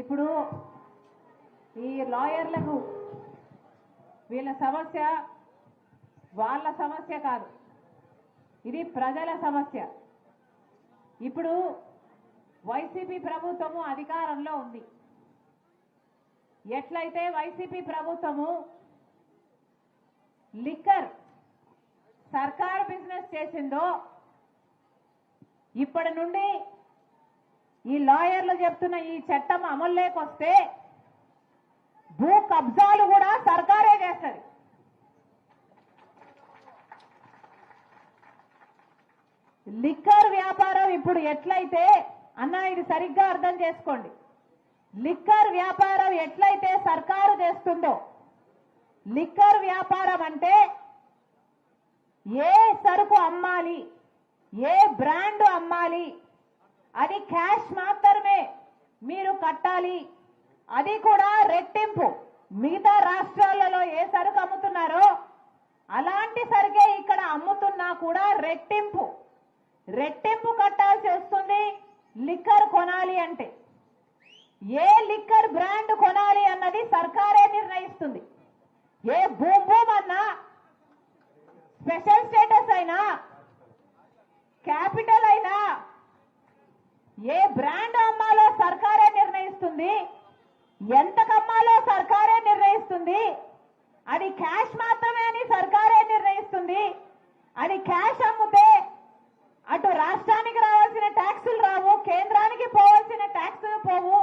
ఇప్పుడు ఈ లాయర్లకు వీళ్ళ సమస్య వాళ్ళ సమస్య కాదు. ఇది ప్రజల సమస్య. ఇప్పుడు వైసీపీ ప్రభుత్వము అధికారంలో ఉంది. ఎట్లయితే వైసీపీ ప్రభుత్వము లిక్కర్ సర్కారు బిజినెస్ చేసిందో ఇప్పటి నుండి ఈ లాయర్లు చెప్తున్న ఈ చట్టం అమల్లోకి వస్తే భూ కబ్జాలు కూడా సర్కారే చేస్తుంది. లిక్కర్ వ్యాపారం ఇప్పుడు ఎట్లయితే అన్న ఇది సరిగ్గా అర్థం చేసుకోండి. లిక్కర్ వ్యాపారం ఎట్లయితే సర్కారు చేస్తుందో లిక్కర్ వ్యాపారం అంటే ఏ సరుకు అమ్మాలి ఏ బ్రాండ్ అమ్మాలి అది క్యాష్ మాత్రమే. మీరు కట్టాలి. అది కూడా రెట్టింపు. మిగతా రాష్ట్రాలలో ఏ సరుకు అమ్ముతున్నారో అలాంటి సరుకే ఇక్కడ అమ్ముతున్నా కూడా రెట్టింపు. రెట్టింపు కట్టాల్సి వస్తుంది లిక్కర్ కొనాలి అంటే. ఏ లిక్కర్ బ్రాండ్ కొనాలి అన్నది సర్కారే నిర్ణయిస్తుంది. ఏ భూమ్ భూమ్ అన్నా స్పెషల్ స్టేటస్ అయినా క్యాపిటల్ అయినా ఏ బ్రాండ్ అమ్మాలో సర్కారే నిర్ణయిస్తుంది? ఎంత కమ్మాలో సర్కారే నిర్ణయిస్తుంది? అది క్యాష్ మాత్రమే అని సర్కారే నిర్ణయిస్తుంది? అది క్యాష్ అమ్మితే అటు రాష్ట్రానికి రావాల్సిన ట్యాక్సులు రావు కేంద్రానికి పోవాల్సిన ట్యాక్సులు పోవు.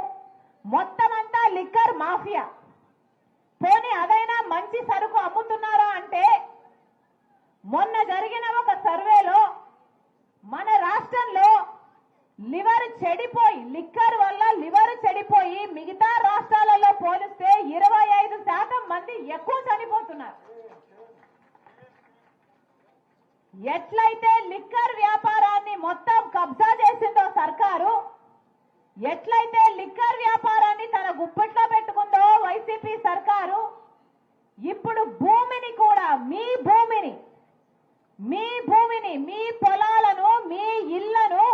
మొత్తం అంతా లిక్కర్ మాఫియా. పోనీ అదైనా మంచి సరుకు అమ్ముతున్నారా అంటే మొన్న జరిగిన ఒక సర్వేలో మన రాష్ట్రంలో లివర్ చెడిపోయి లిక్కర్ వల్ల లివర్ చెడిపోయి మిగతా రాష్ట్రాలలో పోలిస్తే ఇరవై ఐదు శాతం మంది ఎక్కువ చనిపోతున్నారు. ఎట్లయితే లిక్కర్ వ్యాపారాన్ని మొత్తం కబ్జా చేసిందో సర్కారు ఎట్లయితే లిక్కర్ వ్యాపారాన్ని తన గుప్పట్లో పెట్టుకుందో వైసీపీ సర్కారు ఇప్పుడు భూమిని కూడా మీ భూమిని మీ భూమిని మీ పొలాలను మీ ఇళ్ళను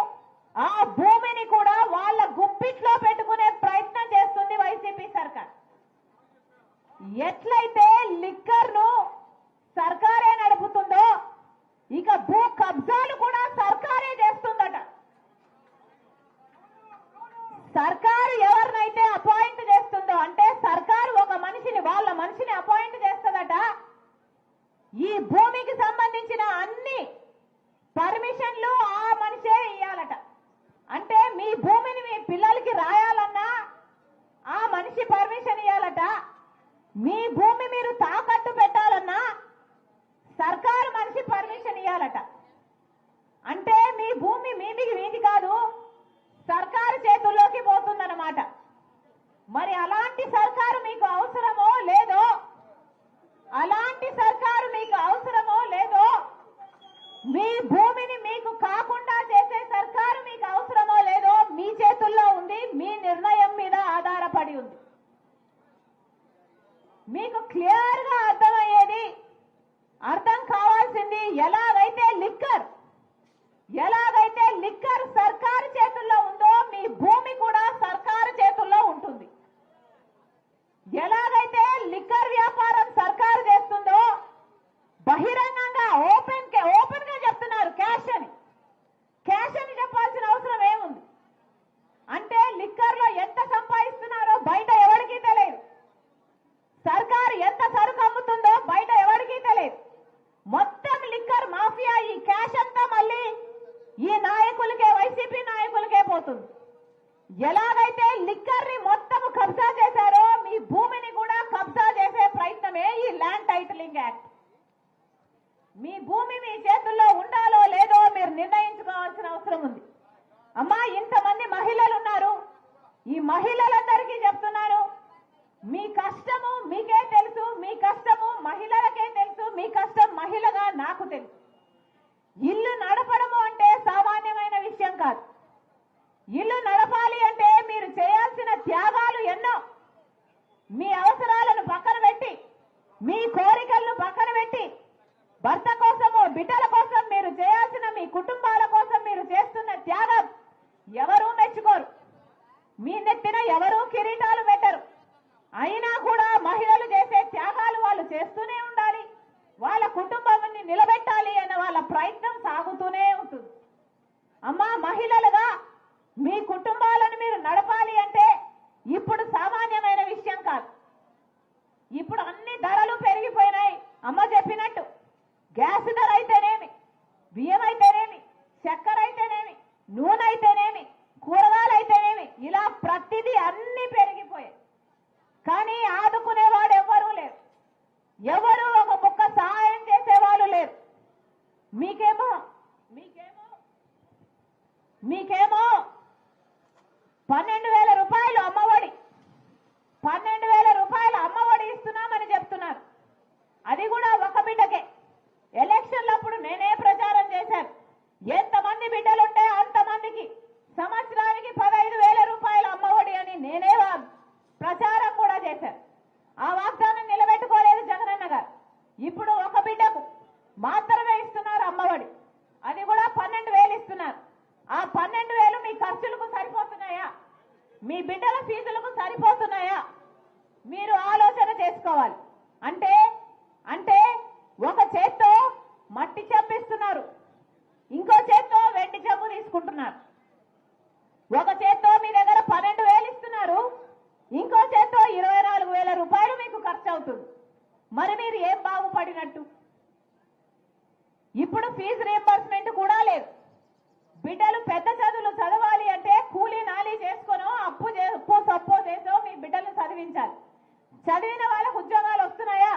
ఆ భూమిని కూడా వాళ్ళ గుప్పిట్లో పెట్టుకునే ప్రయత్నం చేస్తుంది వైసీపీ సర్కార్. ఎట్లయితే లిక్కర్ను సర్కారే నడుపుతుందో ఇక భూ కబ్జాలు కూడా సర్కారే చేస్తుందట. సర్కారు ఎవరినైతే అపాయింట్ చేస్తుందో అంటే సర్కారు ఒక మనిషిని వాళ్ళ మనిషిని అపాయింట్ చేస్తుందట ఈ భూ సంబంధించిన అన్ని పర్మిషన్లు ఆ మనిషే ఇయ్యాలట అంటే మీ భూమిని మీ పిల్లలకి రాయాలన్నా ఆ మనిషి పర్మిషన్ ఇవ్వాలట మీ భూమి మీరు తాకట్టు పెట్టాలన్నా సర్కారు మనిషి పర్మిషన్ ఇవ్వాలట అంటే మీ భూమి మీది మీది కాదు సర్కారు చేతుల్లోకి పోతుందన్నమాట మరి అలాంటి సర్కారు మీకు అవసరమో లేదో అలాంటి సర్కారు మీకు అవసరమో లేదో మీ భూమిని మీకు కాకుండా చేసే సర్కారు మీకు అవసరమో లేదో మీ చేతుల్లో ఉంది మీ నిర్ణయం మీద ఆధారపడి ఉంది మీకు క్లియర్గా అర్థమయ్యేది అర్థం కావాల్సింది ఎలాగైతే లిక్కర్ ఎలాగైతే లిక్కర్ సర్కారు చేతుల్లో ఉందో మీ భూమి కూడా సర్కారు చేతుల్లో ఉంటుంది. ఎలాగైతే లిక్కర్ వ్యాపారం సర్కారు చేస్తుందో బహిరంగంగా ఓపెన్ ఓపెన్ మహిళగా నాకు తెలుసు. ఇల్లు నడపడము అంటే సామాన్యమైన విషయం కాదు. ఇల్లు నడపాలి అంటే మీరు చేయాల్సిన త్యాగాలు ఎన్నో. మీ అవసరాలను పక్కన పెట్టి మీ కోరికలను పక్కన పెట్టి భర్త కోసము బిడ్డల కోసం మీరు చేయాల్సిన మీ కుటుంబాల కోసం మీరు చేస్తున్న త్యాగం ఎవరూ మెచ్చుకోరు. మీ నెత్తిన ఎవరూ కిరీటాలు పెట్టరు. అయినా కూడా మహిళలు చేసే త్యాగాలు వాళ్ళు చేస్తూనే ఉన్నారు. వాళ్ళ కుటుంబాన్ని నిలబెట్టాలి అన్న వాళ్ళ ప్రయత్నం సాగుతూనే ఉంటుంది. అమ్మా మహిళలుగా మీ కుటుంబాలను మీరు నడపాలి అంటే ఇప్పుడు సామాన్యమైన విషయం కాదు. ఇప్పుడు అన్ని ధరలు పెరిగిపోయినాయి. అమ్మ చెప్పినట్టు గ్యాస్ ధర అయితేనేమి? బియ్యం అయితే మీకేమో పన్నెండు వేల రూపాయలు అమ్మఒడి. పన్నెండు వేల రూపాయలు అమ్మఒడి ఇస్తున్నామని చెప్తున్నారు. అది కూడా ఒక బిడ్డకే. ఎలక్షన్లప్పుడు నేనే ప్రచారం చేశాను. ఎంతమంది బిడ్డలుంటే అంతమందికి సంవత్సరానికి పదహైదు వేల రూపాయలు అమ్మఒడి అని నేనే ప్రచారం కూడా చేశాను. ఆ వాగ్దానం నిలబెట్టుకోలేదు జగనన్న గారు. ఇప్పుడు ఒక బిడ్డకు మాత్రం మీ బిడ్డల ఫీజులకు సరిపోతున్నాయా? మీరు ఆలోచన చేసుకోవాలి. అంటే అంటే ఒక చేత్తో మట్టి చంపిస్తున్నారు. ఇంకో చేత్తో వెండి చెంబు తీసుకుంటున్నారు. ఒక చేత్తో మీ దగ్గర పన్నెండు వేలు ఇస్తున్నారు. ఇంకో చేత్తో ఇరవై నాలుగు వేల రూపాయలు మీకు ఖర్చు అవుతుంది. మరి మీరు ఏం బాగుపడినట్టు? ఇప్పుడు ఫీజు రియంబర్స్మెంట్ కూడా లేదు. బిడ్డలు పెద్ద చదువులు చదవాలి అంటే కూలీ నాలీ చేసుకొనో చదివిన వాళ్ళకు ఉద్యోగాలు వస్తున్నాయా?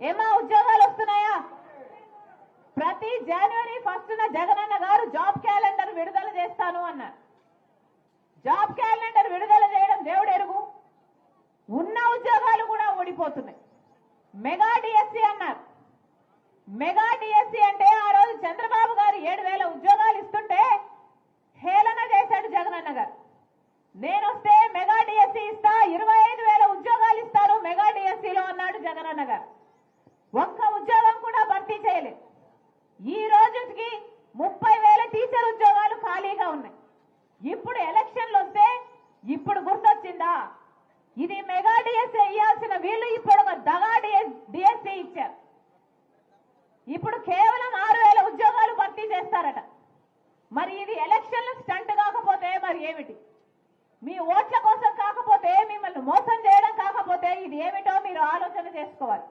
ఏమా ఉద్యోగాలు వస్తున్నాయా? ప్రతి జనవరి ఫస్ట్ జగనన్న గారు జాబ్ క్యాలెండర్ విడుదల చేస్తాను అన్నారు. జాబ్ క్యాలెండర్ విడుదల చేయడం దేవుడు ఎరుగు ఉన్న ఉద్యోగాలు కూడా ఓడిపోతున్నాయి మెగా డిఎస్సి అన్నారు. మెగా డిఎస్సి అంటే ఆ రోజు చంద్రబాబు గారు ఏడు వేల ఉద్యోగాలు ఇస్తుంటే హేళన చేశాడు జగనన్న గారు. నేను వస్తే మెగా డిఎస్సీ ఇస్తా ఇరవై ఐదు వేల ఉద్యోగాలు ఇస్తారు మెగా డిఎస్సీలో అన్నాడు జగనన్న గారు. ఒక్క ఉద్యోగం కూడా భర్తీ చేయలేదు. ఈ రోజుకి ముప్పై వేల టీచర్ ఉద్యోగాలు ఖాళీగా ఉన్నాయి. ఇప్పుడు ఎలక్షన్లు వస్తే ఇప్పుడు గుర్తొచ్చిందా? ఇది మెగా డిఎస్సీ ఇవ్వాల్సిన వీళ్ళు ఇప్పుడు ఒక దగా డిఎస్సీ ఇచ్చారు. ఇప్పుడు కేవలం ఆరు వేల ఉద్యోగాలు భర్తీ చేస్తారట. మరి ఇది ఎలక్షన్లు స్టంట్ కాకపోతే మరి ఏమిటి? మీ ఓట్ల కోసం కాకపోతే మిమ్మల్ని మోసం చేయడం కాకపోతే ఇది ఏమిటో మీరు ఆలోచన చేసుకోవాలి.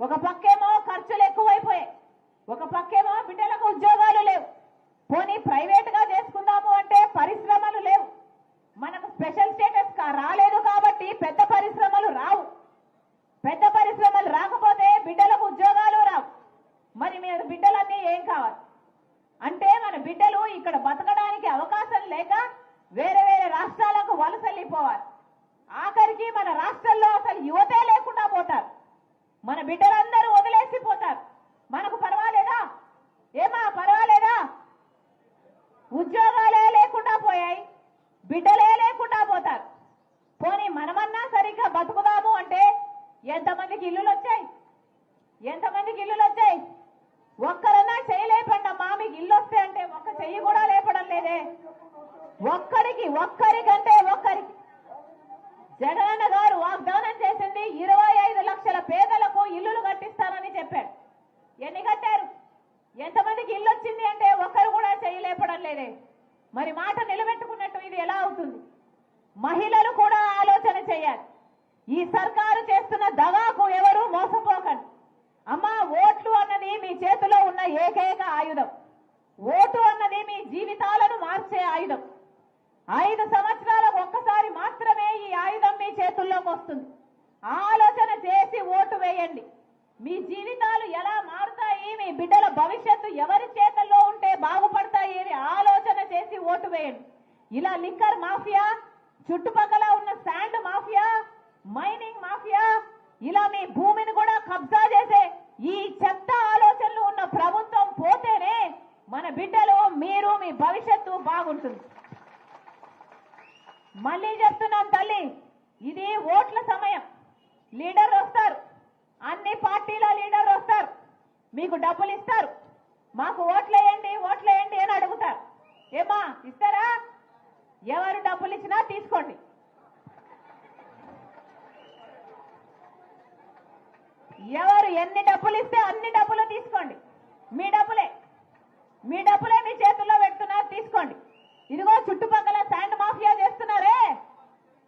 ఒక పక్కేమో ఖర్చులు ఎక్కువైపోయాయి. ఒక పక్కేమో బిడ్డలకు ఉద్యోగాలు లేవు. పోనీ ప్రైవేట్గా చేసుకుందాము అంటే పరిశ్రమలు లేవు. మనకు స్పెషల్ స్టేటస్ రాలేదు కాబట్టి పెద్ద పరిశ్రమలు రావు. పెద్ద పరిశ్రమలు రాకపోతే బిడ్డలకు ఉద్యోగాలు రావు. మరి మీరు బిడ్డలన్నీ ఏం కావాలి? అంటే మన బిడ్డలు ఇక్కడ బతకడానికి అవకాశం లేక వేరే వేరే రాష్ట్రాలకు వలసల్లిపోవాలి ఆఖరికి మన రాష్ట్రంలో అసలు యువతే లేకుండా పోతారు. మన బిడ్డలందరూ వదిలేసిపోతారు మనకు పర్వాలేదా? ఏమా పర్వాలేదా? ఉద్యోగాలే లేకుండా పోయాయి. బిడ్డలే లేకుండా పోతారు పోనీ మనమన్నా సరిగ్గా బతుకుదాము అంటే ఎంతమందికి ఇల్లులు వచ్చాయి ఎంతమందికి ఇల్లులు వచ్చాయి ఒక్కరన్నా చేయలేపండి అమ్మా మీకు ఇల్లు వస్తే అంటే ఒక్క చెయ్యి కూడా లేపడం లేదే ఒక్కరికి ఒక్కరికంటే ఒక్కరికి జగనన్న గారు వాగ్దానం చేసింది ఇరవై ఐదు లక్షల పేదలకు ఇల్లులు కట్టిస్తానని చెప్పాడు ఎన్ని కట్టారు ఎంతమందికి ఇల్లు వచ్చింది అంటే ఒక్కరు కూడా చేయలేపడం మరి మాట నిలబెట్టుకున్నట్టు ఇది ఎలా అవుతుంది? మహిళలు కూడా ఆలోచన చేయాలి. ఈ సర్కారు చేస్తున్న దగాకు ఎవరు మోసపోకండి. అమ్మా ఓట్లు అన్నది మీ చేతిలో ఉన్న ఏకైక ఆయుధం. ఓటు అన్నది మీ జీవితాలను మార్చే ఆయుధం. ఐదు సంవత్సరాలకు ఒక్కసారి మాత్రమే ఈ ఆయుధం మీ చేతుల్లోకి వస్తుంది. ఆలోచన చేసి ఓటు వేయండి. మీ జీవితాలు ఎలా మారుతాయి? మీ బిడ్డల భవిష్యత్తు ఎవరి చేతుల్లో బాగుపడతాయి అని ఆలోచన చేసి ఓటు వేయండి. ఇలా లిక్కర్ మాఫియా చుట్టుపక్కల ఉన్న శాండ్ మాఫియా మైనింగ్ మాఫియా ఇలా మీ భూమిని కూడా కబ్జా చేసే ఈ చెత్త ఆలోచనలు ఉన్న ప్రభుత్వం పోతేనే మన బిడ్డలు మీరు మీ భవిష్యత్తు బాగుంటుంది. మళ్ళీ చెప్తున్నాం తల్లి ఇది ఓట్ల సమయం. లీడర్లు వస్తారు. అన్ని పార్టీల లీడర్లు వస్తారు. మీకు డబ్బులు ఇస్తారు. మాకు ఓట్లేయండి ఓట్లేయండి అని అడుగుతారు ఏమా ఇస్తారా ఎవరు డబ్బులు తీసుకోండి ఎవరు ఎన్ని డబ్బులు ఇస్తే అన్ని డబ్బులు తీసుకోండి. మీ డబ్బులే. మీ డబ్బులే మీ చేతుల్లో పెడుతున్నారు తీసుకోండి. ఇదిగో చుట్టుపక్కల శాండ్ మాఫియా చేస్తున్నారే.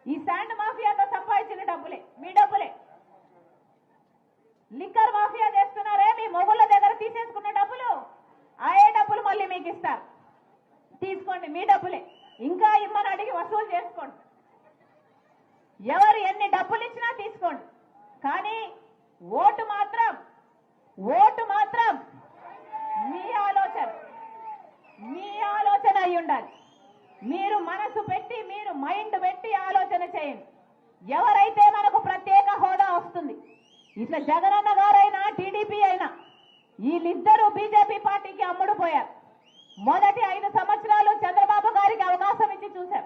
ఈ శాండ్ మాఫియాతో సంపాదించిన డబ్బులే మీ డబ్బులే. లిక్కర్ మాఫియా చేస్తున్నారే మీ మొగుళ్ళ దగ్గర తీసేసుకున్న డబ్బులు. ఆయే డబ్బులు మళ్ళీ మీకు ఇస్తారు. తీసుకోండి మీ డబ్బులే. ఇంకా ఇమ్మని అడిగి వసూలు చేసుకోండి. ఎవరు ఎన్ని డబ్బులు ఇచ్చినా తీసుకోండి. కానీ ఓటు మాత్రం ఓటు మాత్రం మీ ఆలోచన మీ ఆలోచన అయి ఉండాలి. మీరు మనసు పెట్టి మీరు మైండ్ పెట్టి ఆలోచన చేయండి. ఎవరైతే మనకు ప్రత్యేక హోదా వస్తుంది ఇట్లా జగనన్న గారైనా టీడీపీ అయినా వీళ్ళిద్దరూ బీజేపీ పార్టీకి అమ్ముడుపోయారు. మొదటి ఐదు సంవత్సరాలు చంద్రబాబు గారికి అవకాశం ఇచ్చి చూశాం.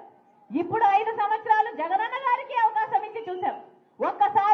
ఇప్పుడు ఐదు సంవత్సరాలు జగనన్న గారికి అవకాశం ఇచ్చి చూశాం. ఒక్కసారి